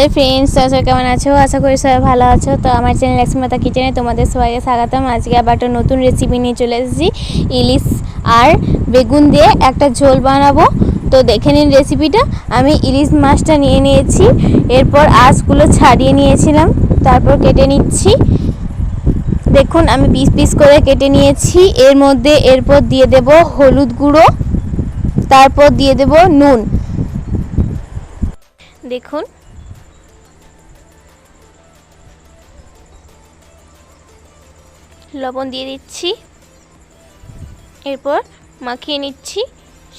Hello friends সবাই কেমন আছো? আশা করি সবাই ভালো আছো। তো আমার চ্যানেল লক্ষ্মীমাতা কিচেনে তোমাদের সবাইকে স্বাগতম। আজকে আবার একটা নতুন রেসিপি নিয়ে চলে এসেছি। ইলিশ আর বেগুন দিয়ে একটা ঝোল বানাবো। তো দেখে নিন রেসিপিটা আমি ইলিশ মাছটা নিয়ে নিয়েছি। এরপর আঁশগুলো ছাড়িয়ে নিয়েছিলাম। তারপর কেটে নিচ্ছি। দেখুন, আমি পিস পিস করে কেটে নিয়েছি। এর মধ্যে এরপর দিয়ে দেব হলুদ গুঁড়ো। তারপর দিয়ে দেব নুন। দেখুন লবণ দিয়ে দিচ্ছি। এরপর মাখিয়ে নিচ্ছি।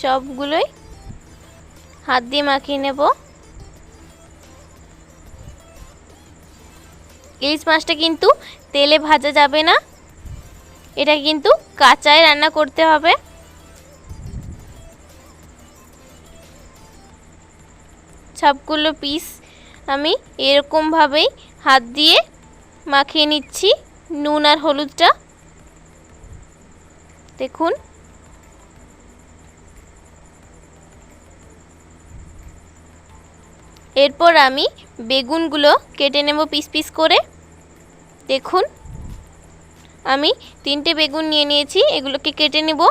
সবগুলোই হাত দিয়ে মাখিয়ে নেব। ইলিশ মাছটা কিন্তু তেলে ভাজা যাবে না। এটা কিন্তু কাঁচায় রান্না করতে হবে। সবগুলো পিস আমি এরকমভাবেই হাত দিয়ে মাখিয়ে নিচ্ছি। নুন আর হলুদটা। দেখুন। এরপর আমি বেগুনগুলো কেটে নেব পিস পিস করে। দেখুন। আমি তিনটে বেগুন নিয়ে নিয়েছি, এগুলোকে কেটে নেব।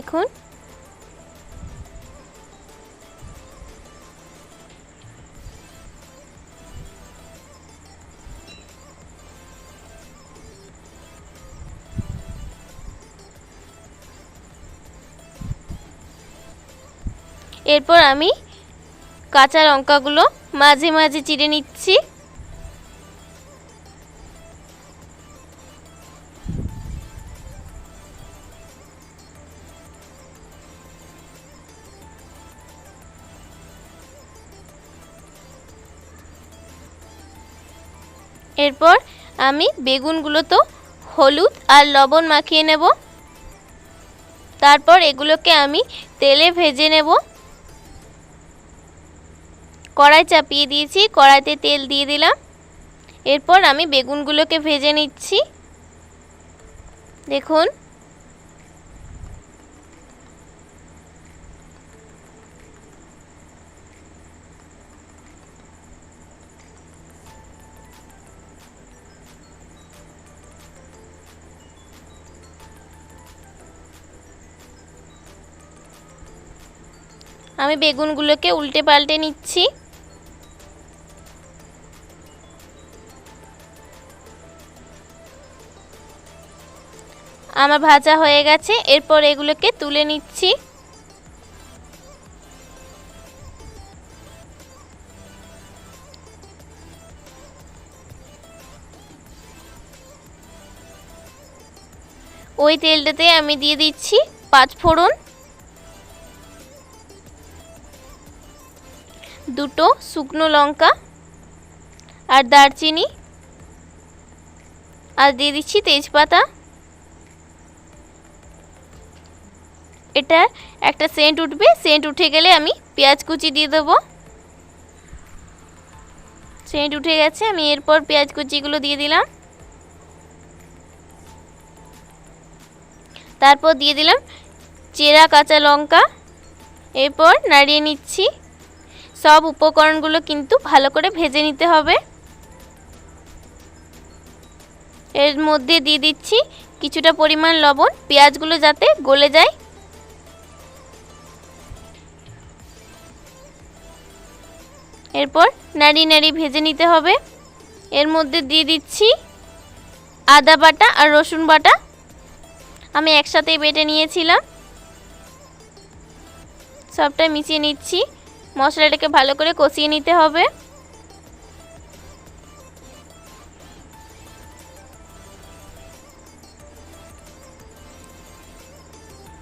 দেখুন। এরপর আমি কাঁচা লঙ্কাগুলো মাঝে মাঝে চিড়ে নিচ্ছি। এরপর আমি বেগুনগুলো তো হলুদ আর লবণ মাখিয়ে নেব। তারপর এগুলোকে আমি তেলে ভেজে নেব। কড়াই চাপিয়ে দিয়েছি, কড়াইতে তেল দিয়ে দিলাম। এরপর আমি বেগুনগুলোকে ভেজে নিচ্ছি। দেখুন আমি বেগুনগুলোকে উল্টে পাল্টে নিচ্ছি। আমার ভাজা হয়ে গেছে, এরপর এগুলোকে তুলে নিচ্ছি। ওই তেলটাতে আমি দিয়ে দিচ্ছি পাঁচ ফোড়ন। দুটো শুকনো লঙ্কা আর দারচিনি। আর দিয়ে দিচ্ছি তেজপাতা। এটা একটা সেন্ট উঠবে, সেন্ট উঠে গেলে আমি পেঁয়াজ কুচি দিয়ে দেবো। সেন্ট উঠে গেছে, আমি এরপর পেঁয়াজ কুচিগুলো দিয়ে দিলাম। তারপর দিয়ে দিলাম চেরা কাঁচা লঙ্কা। এরপর নাড়িয়ে নিচ্ছি। সব উপকরণগুলো কিন্তু ভালো করে ভেজে নিতে হবে। এর মধ্যে দিয়ে দিচ্ছি কিছুটা পরিমাণ লবণ, পেঁয়াজগুলো যাতে গলে যায়। এরপর নাড়ি নাড়ি ভেজে নিতে হবে। এর মধ্যে দিয়ে দিচ্ছি আদা বাটা আর রসুন বাটা। আমি একসাথেই বেটে নিয়েছিলাম। সবটা মিশিয়ে নিচ্ছি। মশলাটাকে ভালো করে কষিয়ে নিতে হবে।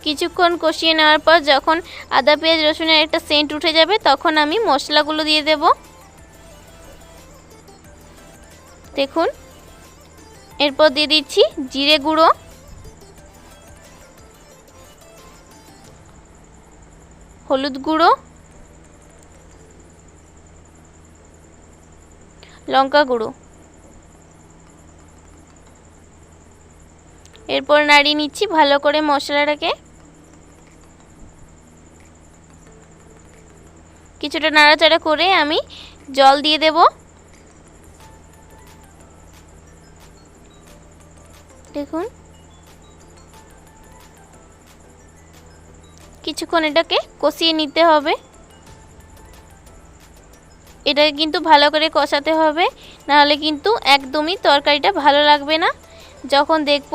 কিছুক্ষণ কষিয়ে নেওয়ার পর যখন আদা, পেঁয়াজ, রসুনের একটা সেন্ট উঠে যাবে, তখন আমি মশলাগুলো দিয়ে দেব। দেখুন, এরপর দিয়ে দিচ্ছি জিরে গুঁড়ো। হলুদ গুঁড়ো। লঙ্কা গুঁড়ো। এরপর নাড়িয়ে নিচ্ছি ভালো করে মশলাটাকে। কিছুটা নাড়াচাড়া করে আমি জল দিয়ে দেব। দেখুন। কিছুক্ষণ এটাকে কষিয়ে নিতে হবে। এটাকে কিন্তু ভালো করে কষাতে হবে, নাহলে কিন্তু একদমই তরকারিটা ভালো লাগবে না। যখন দেখব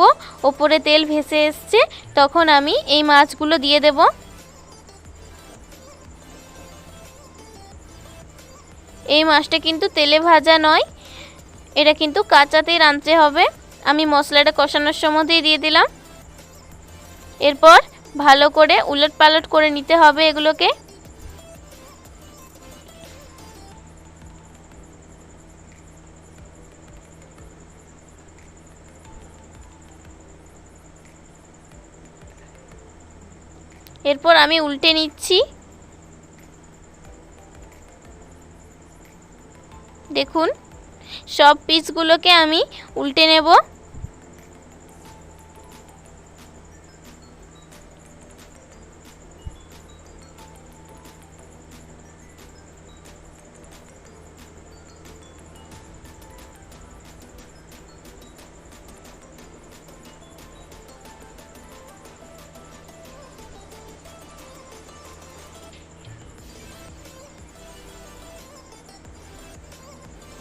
ওপরে তেল ভেসে এসছে, তখন আমি এই মাছগুলো দিয়ে দেব। এই মাছটা কিন্তু তেলে ভাজা নয়, এটা কিন্তু কাঁচাতেই রাঁধতে হবে। আমি মশলাটা কষানোর সময়তেই দিয়ে দিলাম। এরপর ভালো করে উলট পালট করে নিতে হবে এগুলোকে। এরপর আমি উল্টে নিচ্ছি। দেখুন সব পিসগুলোকে আমি উল্টে নেব।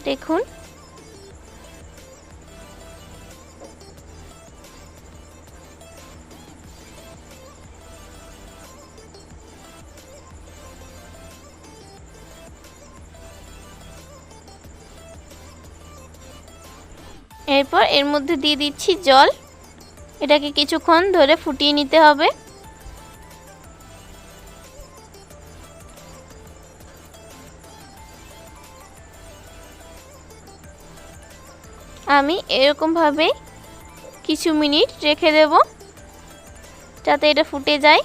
দেখুন। এরপর এর মধ্যে দিয়ে দিচ্ছি জল। এটাকে কিছুক্ষণ ধরে ফুটিয়ে নিতে হবে। আমি এরকমভাবে কিছু মিনিট রেখে দেব, যাতে এটা ফুটে যায়।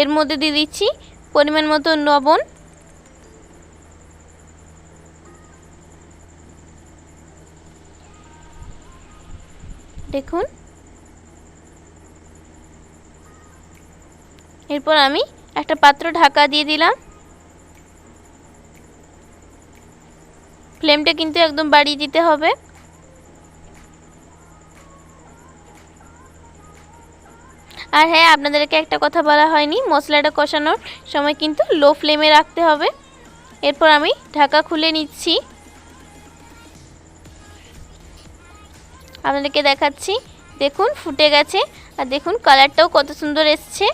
এর মধ্যে দিয়ে দিচ্ছি পরিমাণ মতো লবণ। দেখুন। এরপর আমি একটা পাত্র ঢাকা দিয়ে দিলাম। ফ্লেমটা কিন্তু একদম বাড়িয়ে দিতে হবে। আর হ্যাঁ আপনাদেরকে একটা কথা বলা হয়নি, মশলাটা কষানোর সময় কিন্তু লো ফ্লেমে রাখতে হবে। এরপর আমি ঢাকা খুলে নিচ্ছি। আপনাদেরকে দেখাচ্ছি, দেখুন ফুটে গেছে, আর দেখুন কালারটাও কত সুন্দর এসছে।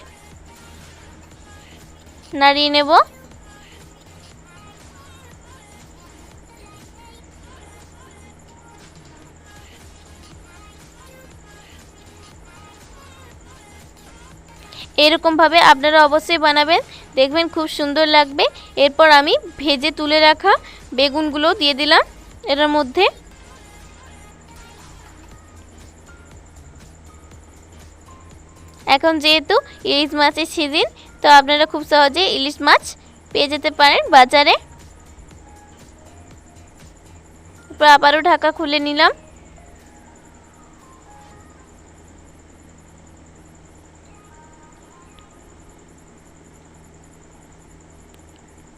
নাড়িয়ে নেব। এরকমভাবে আপনারা অবশ্যই বানাবেন। দেখবেন খুব সুন্দর লাগবে। এরপর আমি ভেজে তুলে রাখা বেগুনগুলো দিয়ে দিলাম এর মধ্যে। এখন যেহেতু ইলিশ মাছের সিজন, তো আপনারা খুব সহজে ইলিশ মাছ পেয়ে যেতে পারেন বাজারে। আবারও ঢাকা খুলে নিলাম।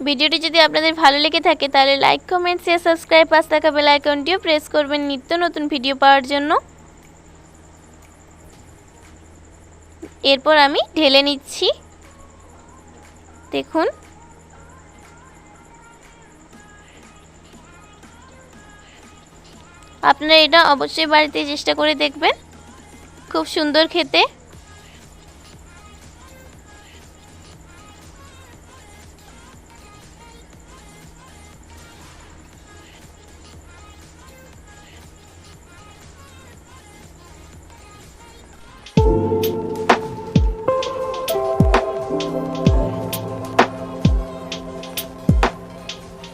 ভিডিওটি যদি আপনাদের ভালো লেগে থাকে, তাহলে লাইক কমেন্ট শেয়ার সাবস্ক্রাইব পাশ থাকা বেল আইকনটিও প্রেস করবেন নিত্য নতুন ভিডিও পাওয়ার জন্য। এরপর আমি ঢেলে নিচ্ছি। দেখুন। আপনারা এটা অবশ্যই বাড়িতে চেষ্টা করে দেখবেন। খুব সুন্দর খেতে।